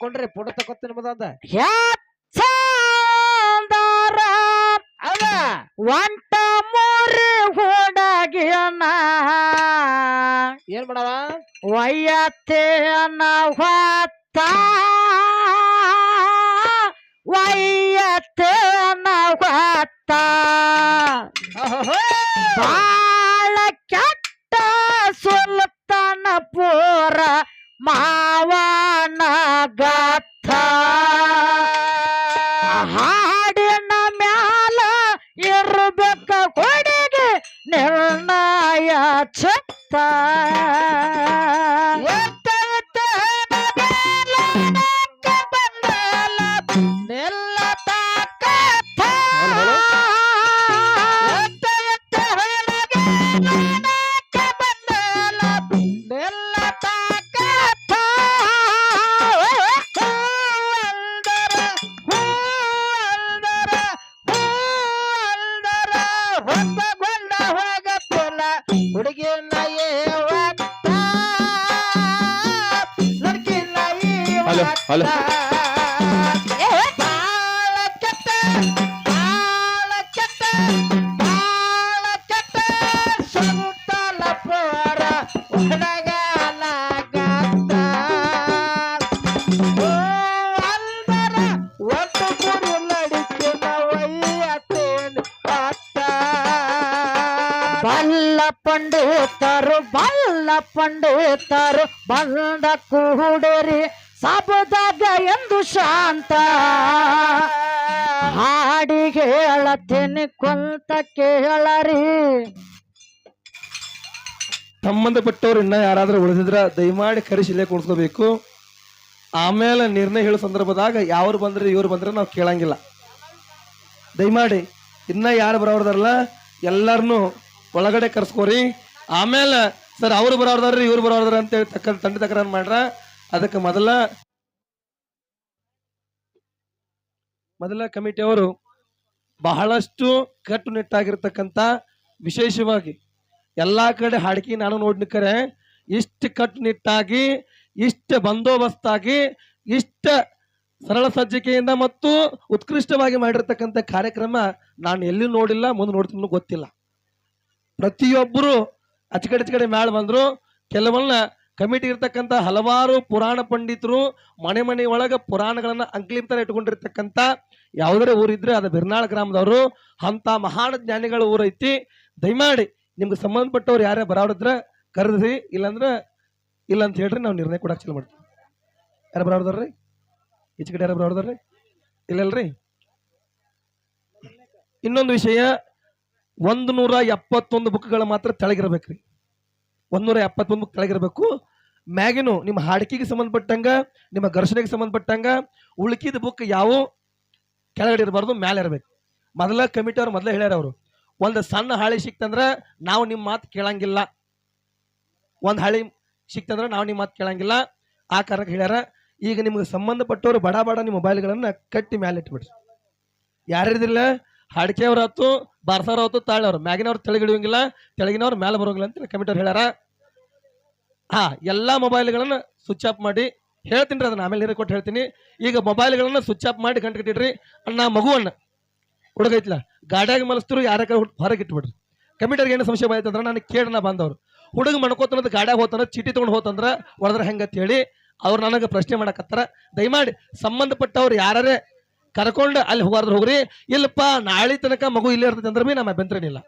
ಕೊಂಡ್ರಿ photo ತಗೋತೀನಿ ನಿಮ್ಮದಂದ ಅವ ಅದ ಒಂಟ ಮೂರಿ ಹುಡಗಿನ ಏನ್ ಮಾಡವ? ವಯತ್ತೇನ ಹೊತ್ತ. ವಯತ್ತೇನ ಹಾಡಿನ ಮ್ಯಾಲ ಇರ್ಬೇಕ ಕೊಡಿಗೆ ನಿರ್ಣಯ ಚಿತ್ತ ಹಲೋ. ಹಲೋ ಬಲ್ಲ ಪಂಡಿತರು ಬಲ್ಲ ಶಾಂತ ಹಾಡಿಗೆ ಹೇಳತೀನಿ ಕುಂತ ಕೇಳರಿ. ಸಂಬಂಧಪಟ್ಟವ್ರು ಇನ್ನ ಯಾರಾದ್ರೂ ಉಳಿದಿದ್ರ ದಯಮಾಡಿ ಕರೆಸಿ ಇಲ್ಲೇ ಕೂಡ್ಸ್ಕೋಬೇಕು. ಆಮೇಲೆ ನಿರ್ಣಯ ಹೇಳೋ ಸಂದರ್ಭದಾಗ ಯಾರು ಬಂದ್ರೆ ಇವ್ರು ಬಂದ್ರೆ ನಾವು ಕೇಳಂಗಿಲ್ಲ. ದಯಮಾಡಿ, ಇನ್ನ ಯಾರು ಬರೋರ್ದಾರಲ್ಲ, ಎಲ್ಲಾರನು ಒಳಗಡೆ ಕರ್ಸ್ಕೋರಿ. ಆಮೇಲೆ, ಸರ್, ಅವ್ರು ಬರೋರ್ದಾರ್ರಿ, ಇವ್ರು ಬರೋರ್ದಾರ ಅಂತೇಳಿ ತಕ್ಕ ತಂಡ ತಕರಾರು ಮಾಡ್ರ. ಅದಕ್ಕೆ ಮೊದಲ ಮೊದಲ ಕಮಿಟಿಯವರು ಬಹಳಷ್ಟು ಕಟ್ಟುನಿಟ್ಟಾಗಿರ್ತಕ್ಕಂಥ ವಿಶೇಷವಾಗಿ ಎಲ್ಲ ಕಡೆ ಹಾಡಿಕೆ ನಾನು ನೋಡ್ಲಿಕ್ಕರೆ ಇಷ್ಟು ಕಟ್ಟುನಿಟ್ಟಾಗಿ ಇಷ್ಟ ಬಂದೋಬಸ್ತಾಗಿ, ಇಷ್ಟ ಸರಳ ಸಜ್ಜಿಕೆಯಿಂದ ಮತ್ತು ಉತ್ಕೃಷ್ಟವಾಗಿ ಮಾಡಿರ್ತಕ್ಕಂಥ ಕಾರ್ಯಕ್ರಮ ನಾನು ಎಲ್ಲಿ ನೋಡಿಲ್ಲ, ಮುಂದೆ ನೋಡ್ತೀನಿ ಗೊತ್ತಿಲ್ಲ. ಪ್ರತಿಯೊಬ್ಬರು ಅಚ್ಚಕಡೆ ಕಡೆ ಮ್ಯಾಳ ಬಂದರು, ಕೆಲವನ್ನ ಕಮಿಟಿ ಇರ್ತಕ್ಕಂಥ ಹಲವಾರು ಪುರಾಣ ಪಂಡಿತರು ಮನೆ ಮನೆ ಒಳಗೆ ಪುರಾಣಗಳನ್ನು ಅಂಕ್ಲಿಂತರ ಇಟ್ಕೊಂಡಿರ್ತಕ್ಕಂಥ ಯಾವುದೇ ಊರಿದ್ರೆ ಅದು ಬಿರ್ನಾಳ ಗ್ರಾಮದವರು ಅಂತ ಮಹಾನ್ ಜ್ಞಾನಿಗಳ ಊರೈತಿ ದಯಮಾಡಿ ನಿಮ್ಗೆ ಸಂಬಂಧಪಟ್ಟವ್ರು ಯಾರೇ ಬರಾಡಿದ್ರೆ ಕರೆದ್ರಿ, ಇಲ್ಲಾಂದ್ರೆ ಇಲ್ಲ ಅಂತ ಹೇಳ್ರಿ, ನಾವು ನಿರ್ಣಯ ಕೊಡಕ್ಕೆ ಚಲೋ ಮಾಡ್ತೀವಿ. ಯಾರು ಬರಾವ್ರದಾರ್ರಿ ಈಚೆ ಕಡೆ ಯಾರು ಬರಾವ್ರದಾರ್ರಿ ಇಲ್ಲಲ್ರಿ? ಇನ್ನೊಂದು ವಿಷಯ, ಒಂದು ನೂರ ಎಪ್ಪತ್ತೊಂದು ಬುಕ್ಗಳು ಮಾತ್ರ ತೆಳಗಿರ್ಬೇಕ್ರಿ. ಒಂದೂರ ಎಪ್ಪತ್ತೊಂದು ಬುಕ್ ತೆಳಗಿರ್ಬೇಕು ಮ್ಯಾಗಿನು ನಿಮ್ಮ ಹಾಡಿಕೆಗೆ ಸಂಬಂಧಪಟ್ಟಂಗ, ನಿಮ್ಮ ಘರ್ಷಣೆಗೆ ಸಂಬಂಧಪಟ್ಟಂಗ, ಉಳ್ಕಿದ ಬುಕ್ ಯಾವ ಕೆಳಗಡೆ ಇರಬಾರ್ದು, ಮ್ಯಾಲೆ ಇರಬೇಕು. ಮೊದಲ ಕಮಿಟಿ ಅವ್ರು, ಮೊದಲೇ ಹೇಳ್ಯಾರ ಅವರು. ಒಂದು ಸಣ್ಣ ಹಾಳಿ ಸಿಕ್ತಂದ್ರೆ ನಾವು ನಿಮ್ಮ ಮಾತು ಕೇಳಂಗಿಲ್ಲ. ಒಂದು ಹಾಳಿ ಸಿಕ್ತಂದ್ರೆ ನಾವು ನಿಮ್ಮ ಮಾತು ಕೇಳಂಗಿಲ್ಲ. ಆ ಕಾರಣಕ್ಕೆ ಹೇಳ್ಯಾರ ಈಗ ನಿಮ್ಗೆ ಸಂಬಂಧಪಟ್ಟವರು ಬಡ ಬಡ ನಿಮ್ಮ ಮೊಬೈಲ್ಗಳನ್ನು ಕಟ್ಟಿ ಮ್ಯಾಲೆ ಇಟ್ಬಿಡ್ರಿ. ಯಾರ್ಯಾರಿದಿಲ್ಲ ಹಾಡಿಕೆಯವ್ರ ಆತು ಬಾರ್ಸವ್ರ ಆತು ತಾಳವ್ರು ಮ್ಯಾಗಿನವ್ರು ತೆಳಗಿಡುವಂಗಿಲ್ಲ, ತೆಳಗಿನವ್ರು ಮೇಲೆ ಬರೋಂಗಿಲ್ಲ ಅಂತ ಕಮಿಟರ್ ಹೇಳ್ಯಾರ. ಹಾ, ಎಲ್ಲಾ ಮೊಬೈಲ್ಗಳನ್ನ ಸ್ವಿಚ್ ಆಫ್ ಮಾಡಿ ಹೇಳ್ತೀನಿ ರೀ ಅದನ್ನ, ಆಮೇಲೆ ನೀರು ಕೊಟ್ಟು ಹೇಳ್ತೀನಿ. ಈಗ ಮೊಬೈಲ್ಗಳನ್ನ ಸ್ವಿಚ್ ಆಫ್ ಮಾಡಿ ಗಂಟು ಕಟ್ಟಿಡ್ರಿ, ಅಣ್ಣ ಮಗುವನ್ನ. ಹುಡುಗೈತ್ಲ ಗಾಡಿಯಾಗ ಮಲಸ್ತಿರು, ಯಾರ ಹೊರಗೆ ಇಟ್ಬಿಡ್ರಿ. ಕಮಿಟರ್ಗೆ ಏನು ಸಂಶಯ ಬಂದ್ರೆ ನಾನು ಕೇಳಣ ಬಂದವ್ರು. ಹುಡುಗ ಮಣ್ಕೋತನದ ಗಾಡ್ಯಾಗ ಹೋತಂದ್ರ, ಚೀಟಿ ತಗೊಂಡು ಹೋತಂದ್ರ, ಹೊಡೆದ್ರೆ ಹೆಂಗಂತ ಹೇಳಿ, ಅವ್ರು ನನಗೆ ಪ್ರಶ್ನೆ ಮಾಡಕತ್ತಾರ. ದಯಮಾಡಿ, ಸಂಬಂಧಪಟ್ಟವ್ರು ಯಾರೇ ಕರ್ಕೊಂಡು ಅಲ್ಲಿ ಹೋಗಾರ್ದ್ರ ಹೋಗ್ರಿ. ಇಲ್ಲಪ್ಪ, ನಾಳೆ ತನಕ ಮಗು ಇಲ್ಲೇ ಇರ್ತೈತೆ ಅಂದ್ರೆ ಭೀ ನಮ್ಮ ಅಭ್ಯಂತರನಿಲ್ಲ.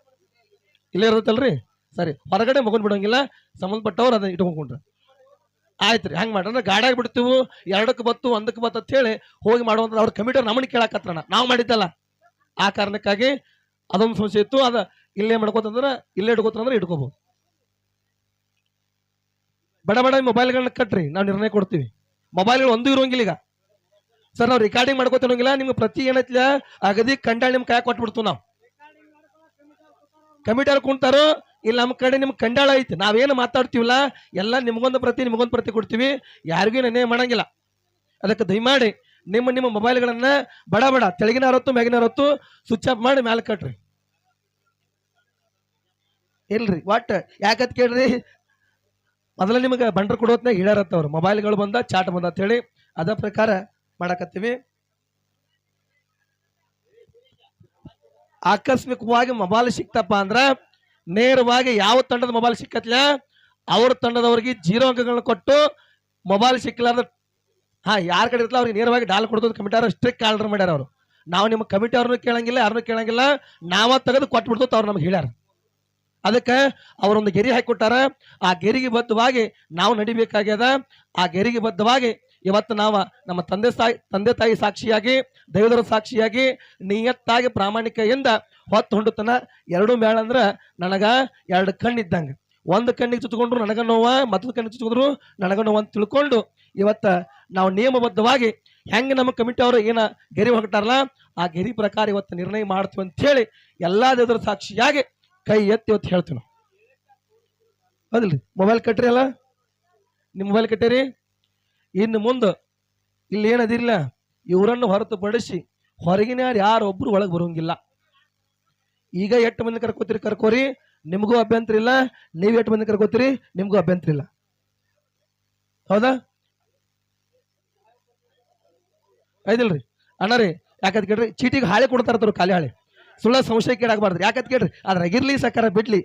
ಇಲ್ಲೇ ಇರ್ತೈತಲ್ರಿ? ಸರಿ, ಹೊರಗಡೆ ಮಗುನ್ ಬಿಡೋಂಗಿಲ್ಲ, ಸಂಬಂಧಪಟ್ಟವ್ರು ಅದನ್ನ ಇಟ್ಕೊಂಡ್ರೆ ಆಯ್ತು ರೀ, ಹಂಗೆ ಅಂದ್ರೆ ಗಾಡ್ಯಾಗ ಬಿಡ್ತೀವಿ ಎರಡಕ್ಕೆ ಬತ್ತು ಒಂದಕ್ಕೆ ಬತ್ತು ಅಂತ ಹೇಳಿ ಹೋಗಿ ಮಾಡುವಂಥದ್ದು ಅವ್ರ ಕಮಿಟರ್ ನಮ್ಮನ್ನ ಕೇಳಕತ್ರಣ ನಾವು ಮಾಡಿದ್ದಲ್ಲ. ಆ ಕಾರಣಕ್ಕಾಗಿ ಅದೊಂದು ಸಮಸ್ಯೆ ಇತ್ತು. ಅದ ಇಲ್ಲೇ ಮಾಡ್ಕೋತಂದ್ರೆ, ಇಲ್ಲೇ ಇಟ್ಕೋತಂದ್ರೆ ಇಟ್ಕೋಬಹುದು ಬಡ ಬಡ ಮೊಬೈಲ್ಗಳನ್ನ ಕಟ್ರಿ. ನಾವು ನಿರ್ಣಯ ಕೊಡ್ತೀವಿ. ಮೊಬೈಲ್ಗಳು ಒಂದು ಇರೋಂಗಿಲ್ಲ ಈಗ. ಸರ್, ನಾವು ರೆಕಾರ್ಡಿಂಗ್ ಮಾಡ್ಕೋತಿಲ್ಲ ನಿಮ್ಗೆ ಪ್ರತಿ ಏನೈತಿಲ್ಲ ಅಗದಿ ಕಂಡಾಳ ನಿಮ್ಗೆ ಕೈ ಕೊಟ್ಬಿಡ್ತೀವಿ ನಾವು. ಕಮಿಟಿಯವ್ರು ಕುಂತಾರೋ, ಇಲ್ಲಿ ನಮ್ಮ ಕಡೆ ನಿಮ್ಗೆ ಕಂಡಾಳ ಐತಿ, ನಾವೇನು ಮಾತಾಡ್ತೀವಲ್ಲ, ಎಲ್ಲ ನಿಮ್ಗೊಂದು ಪ್ರತಿ ನಿಮ್ಗೊಂದು ಪ್ರತಿ ಕೊಡ್ತೀವಿ, ಯಾರಿಗೂ ನೆನೆ ಮಾಡಂಗಿಲ್ಲ. ಅದಕ್ಕೆ ದಯಮಾಡಿ, ನಿಮ್ಮ ನಿಮ್ಮ ಮೊಬೈಲ್ಗಳನ್ನು ಬಡ ಬಡ, ತೆಳಗಿನ ಹೊತ್ತು ಮ್ಯಾಗಿನ ಹೊತ್ತು ಸ್ವಿಚ್ ಆಫ್ ಮಾಡಿ ಮ್ಯಾಲೆ ಕಟ್ರಿ. ಇಲ್ರಿ ಒಟ್ಟು ಯಾಕತ್ ಕೇಳ್ರಿ? ಮೊದಲ ನಿಮಗೆ ಬಂಡ್ರ ಕೊಡೋತ್ನಾಗ ಹೇಳ್ಯಾರತ್ತವ್ರು ಮೊಬೈಲ್ಗಳು ಬಂದ ಚಾಟ್ ಬಂದ ಅಂತ ಹೇಳಿ, ಅದ ಪ್ರಕಾರ ಮಾಡಕತ್ತೀವಿ. ಆಕಸ್ಮಿಕವಾಗಿ ಮೊಬೈಲ್ ಸಿಕ್ತಪ್ಪ ಅಂದ್ರೆ ನೇರವಾಗಿ ಯಾವ ತಂಡದ ಮೊಬೈಲ್ ಸಿಕ್ಕತ್ಲ ಅವ್ರ ತಂಡದವ್ರಿಗೆ ಜೀರೋ ಅಂಕಗಳನ್ನ ಕೊಟ್ಟು ಮೊಬೈಲ್ ಸಿಕ್ಕಲಾರ್ದ ಹಾ, ಯಾರ ಕಡೆ ಇರ್ತಲ್ಲ ಅವ್ರಿಗೆ ನೇರವಾಗಿ ಡಾಲ್ ಕೊಡೋದು ಕಮಿಟಿ ಸ್ಟ್ರಿಕ್ ಆರ್ಡರ್ ಮಾಡ್ಯಾರ ಅವರು. ನಾವು ನಿಮ್ಮ ಕಮಿಟಿ ಅವ್ರನ್ನೂ ಕೇಳಂಗಿಲ್ಲ, ಯಾರನ್ನೂ ಕೇಳಂಗಿಲ್ಲ, ನಾವ ತೆಗೆದು ಕೊಟ್ಬಿಡ್ತು ಅವ್ರು ನಮ್ಗೆ ಹೇಳ್ಯಾರ. ಅದಕ್ಕೆ ಅವರೊಂದು ಗೆರಿ ಹಾಕಿಕೊಟ್ಟಾರ. ಆ ಗೆರಿಗೆ ಬದ್ಧವಾಗಿ ನಾವು ನಡಿಬೇಕಾಗ್ಯದ. ಆ ಗೆರಿಗೆ ಬದ್ಧವಾಗಿ ಇವತ್ತು ನಾವು ನಮ್ಮ ತಂದೆ ತಂದೆ ತಾಯಿ ಸಾಕ್ಷಿಯಾಗಿ ದೈವದರ ಸಾಕ್ಷಿಯಾಗಿ, ನಿಯತ್ತಾಗಿ, ಪ್ರಾಮಾಣಿಕೆಯಿಂದ ಹೊತ್ತು ಹೊಂಡುತ್ತನ ಎರಡು ಮೇಳ ಅಂದ್ರೆ ನನಗ ಎರಡು ಕಣ್ಣಿದ್ದಂಗೆ. ಒಂದು ಕಣ್ಣಿಗೆ ಚುಚ್ಕೊಂಡ್ರು ನನಗ ನೋವ, ಮತ್ತೊಂದು ಕಣ್ಣಿಗೆ ಚುಚ್ಕೊಂಡ್ರು ನನಗ ನೋವು ಅಂತ ತಿಳ್ಕೊಂಡು ಇವತ್ತ ನಾವು ನಿಯಮಬದ್ಧವಾಗಿ ಹೆಂಗೆ ನಮ್ಮ ಕಮಿಟಿ ಅವರು ಏನ ಗೆರಿ ಹೊರಟಾರಲ್ಲ, ಆ ಗೆರಿ ಪ್ರಕಾರ ಇವತ್ತು ನಿರ್ಣಯ ಮಾಡ್ತೀವಿ ಅಂತ ಹೇಳಿ ಎಲ್ಲಾ ದೇವರ ಸಾಕ್ಷಿಯಾಗಿ ಕೈ ಎತ್ತಿ ಇವತ್ತು ಹೇಳ್ತೀವಿ ನಾವು. ಹೌದಿಲ್ರಿ? ಮೊಬೈಲ್ ಕಟ್ರಿ ಅಲ್ಲ? ನಿಮ್ಮ ಮೊಬೈಲ್ ಕಟ್ಟಿರಿ? ಇನ್ನು ಮುಂದೆ ಇಲ್ಲಿ ಏನದಿಲ್ಲ, ಇವರನ್ನು ಹೊರತುಪಡಿಸಿ ಹೊರಗಿನ ಯಾರು ಒಬ್ರು ಒಳಗೆ ಬರೋಂಗಿಲ್ಲ. ಈಗ ಎಷ್ಟು ಮಂದಿ ಕರ್ಕೋತೀರಿ ಕರ್ಕೋರಿ? ನಿಮಗೂ ಅಭ್ಯಂತರ ಇಲ್ಲ, ನೀವು ಎಷ್ಟು ಮಂದಿ ಕರ್ಕೋತೀರಿ? ನಿಮಗೂ ಅಭ್ಯಂತರ ಇಲ್ಲ. ಹೌದಾ? ಐದಿಲ್ರಿ? ಅಣ್ಣ ರೀ, ಯಾಕಂತ ಕೇಳ್ರಿ, ಚೀಟಿಗೆ ಹಾಳೆ ಕೊಡ್ತಾರ ತರ ಖಾಲಿ ಹಾಳೆ. ಸುಳ್ಳ ಸಂಶಯ ಕೇಳಾಗಬಾರ್ದು. ಯಾಕಂತ ಕೇಳ್ರಿ ಅದ್ರಾಗ ಇರ್ಲಿ ಸಕಾರ ಬಿಡ್ಲಿ.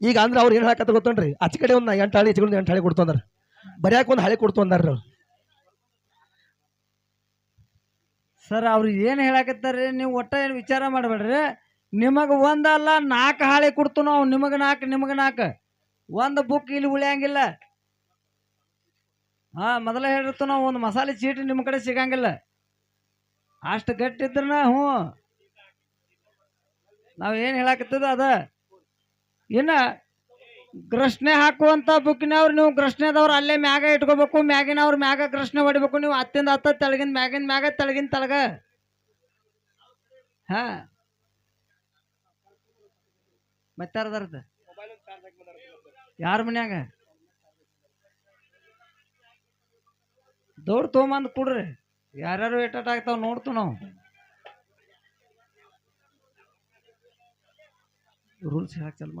ಈಗ ಅಂದ್ರೆ ಅವ್ರು ಏನು ಹಾಕತ್ತ ಗೊತ್ತನ್ರಿ? ಆಚೆ ಕಡೆ ಒಂದು ಎಂಟು ಹಾಳಿ ಕಡೆ ಎಂಟು ಹಾಳಿ ಕೊಡ್ತು ಅಂದ್ರೆ. ಬರ್ಯಾಕ ಒಂದು ಹಾಳೆ ಕೊಡ್ತು ಅಂದಾರ್ರಿ ಅವ್ರು. ಸರ್, ಅವ್ರು ಏನು ಹೇಳಕತ್ತಾರ್ರಿ? ನೀವು ಒಟ್ಟ ಏನು ವಿಚಾರ ಮಾಡಬೇಡ್ರಿ? ನಿಮಗೆ ಒಂದಲ್ಲ ನಾಲ್ಕು ಹಾಳೆ ಕೊಡ್ತು ನಾವು ನಿಮಗೆ ನಾಲ್ಕು ನಿಮಗೆ ನಾಲ್ಕು ಒಂದು ಬುಕ್ ಇಲ್ಲಿ ಉಳಿಯಂಗಿಲ್ಲ. ಹಾಂ, ಮೊದಲೇ ಹೇಳಿರ್ತು ನಾವು, ಒಂದು ಮಸಾಲೆ ಚೀಟಿ ನಿಮ್ಮ ಕಡೆ ಸಿಗಂಗಿಲ್ಲ. ಅಷ್ಟು ಗಟ್ಟಿದ್ರನ ಹ್ಞೂ. ನಾವ್ ಏನ್ ಹೇಳಕತ್ತದ ಅದ? ಇನ್ನ ಗ್ರಶ್ನೆ ಹಾಕುವಂತ ಬುಕ್ಕಿನವ್ರು, ನೀವು ಗ್ರಶ್ನೆದವ್ರು ಅಲ್ಲೇ ಮ್ಯಾಗ ಇಟ್ಕೋಬೇಕು, ಮ್ಯಾಗಿನವ್ರು ಮ್ಯಾಗ ಗ್ರಶ್ನೆ ಹೊಡಿಬೇಕು, ನೀವು ಹತ್ತಿಂದ ಹತ್ತ ತೆಳಗಿನ ಮ್ಯಾಗಿನ ಮ್ಯಾಗ ತೆಳಗಿನ ತೆಳಗ. ಹಾ. ಮತ್ತಾರದಾರ್ದ ಯಾರ ಮನ್ಯಾಗ? ದೌಡ್ ತೊಗೊಂಬಂದ್ ಕೊಡ್ರಿ. ಯಾರ್ಯಾರು ಏಟಾಟ ಆಗ್ತಾವ ನೋಡ್ತು ನಾವು. ರೂಲ್ಸ್ ಹೇಳಕ್ ಚಲ್